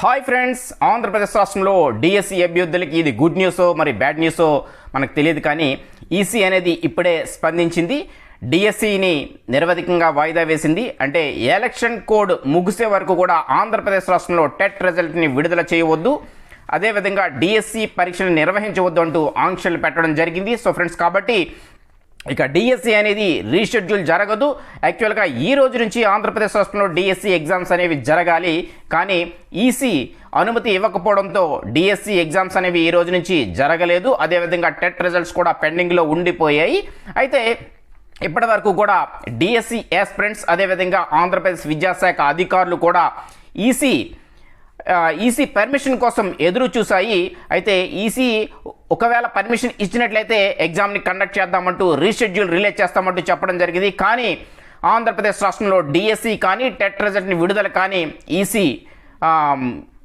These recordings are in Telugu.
హాయ్ ఫ్రెండ్స్ ఆంధ్రప్రదేశ్ రాష్ట్రంలో డిఎస్సి అభ్యర్థులకి ఇది గుడ్ న్యూసో మరి బ్యాడ్ న్యూసో మనకు తెలియదు కానీ ఈసీ అనేది ఇప్పుడే స్పందించింది. డిఎస్సిని నిరవధికంగా వాయిదా వేసింది. అంటే ఎలక్షన్ కోడ్ ముగిసే వరకు కూడా ఆంధ్రప్రదేశ్ రాష్ట్రంలో టెట్ రిజల్ట్ని విడుదల చేయవద్దు. అదేవిధంగా డిఎస్సి పరీక్షలు నిర్వహించవద్దు అంటూ ఆంక్షలు పెట్టడం జరిగింది. సో ఫ్రెండ్స్ కాబట్టి ఇక డిఎస్సి అనేది రీషెడ్యూల్ జరగదు. యాక్చువల్గా ఈ రోజు నుంచి ఆంధ్రప్రదేశ్ రాష్ట్రంలో డిఎస్సి ఎగ్జామ్స్ అనేవి జరగాలి. కానీ ఈసీ అనుమతి ఇవ్వకపోవడంతో డిఎస్సి ఎగ్జామ్స్ అనేవి ఈ రోజు నుంచి జరగలేదు. అదేవిధంగా టెట్ రిజల్ట్స్ కూడా పెండింగ్లో ఉండిపోయాయి. అయితే ఇప్పటి వరకు కూడా డిఎస్సి యాస్పిరెంట్స్ అదేవిధంగా ఆంధ్రప్రదేశ్ విద్యాశాఖ అధికారులు కూడా ఈసీ ఈసీ పర్మిషన్ కోసం ఎదురు చూశాయి. అయితే ఈసీ ఒకవేళ పర్మిషన్ ఇచ్చినట్లయితే ఎగ్జామ్ని కండక్ట్ చేద్దామంటూ రీషెడ్యూల్ రిలీజ్ చేస్తామంటూ చెప్పడం జరిగింది. కానీ ఆంధ్రప్రదేశ్ రాష్ట్రంలో డిఎస్సి కానీ టెట్ రిజల్ట్ని విడుదల కానీ ఈసీ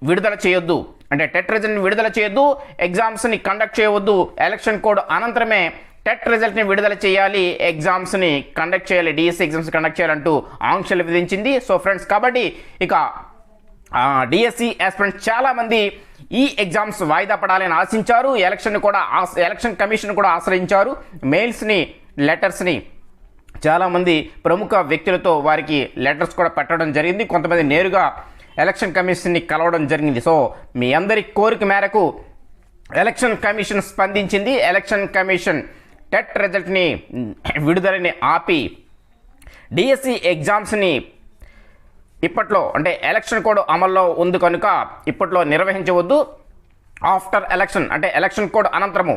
విడుదల చేయొద్దు. అంటే టెట్ రిజల్ట్ని విడుదల చేయొద్దు ఎగ్జామ్స్ని కండక్ట్ చేయవద్దు. ఎలక్షన్ కోడ్ అనంతరమే టెట్ రిజల్ట్ని విడుదల చేయాలి ఎగ్జామ్స్ని కండక్ట్ చేయాలి D S C exams conduct చేయాలంటూ ఆంక్షలు విధించింది. సో ఫ్రెండ్స్ కాబట్టి ఇక డిఎస్సి ఆస్పిరెంట్స్ చాలామంది ఈ ఎగ్జామ్స్ వాయిదా పడాలని ఆశించారు. ఎలక్షన్ కూడా ఆశ- ఎలక్షన్ కమిషన్ కూడా ఆశ్రయించారు. మెయిల్స్ని లెటర్స్ని చాలామంది ప్రముఖ వ్యక్తులతో వారికి లెటర్స్ కూడా పెట్టడం జరిగింది. కొంతమంది నేరుగా ఎలక్షన్ కమిషన్ని కలవడం జరిగింది. సో మీ అందరి కోరిక మేరకు ఎలక్షన్ కమిషన్ స్పందించింది. ఎలక్షన్ కమిషన్ టెట్ రిజల్ట్ని విడుదలని ఆపి డిఎస్సి ఎగ్జామ్స్ని ఇప్పట్లో అంటే ఎలక్షన్ కోడ్ అమల్లో ఉంది కనుక ఇప్పట్లో నిర్వహించవద్దు. ఆఫ్టర్ ఎలక్షన్ అంటే ఎలక్షన్ కోడ్ అనంతరము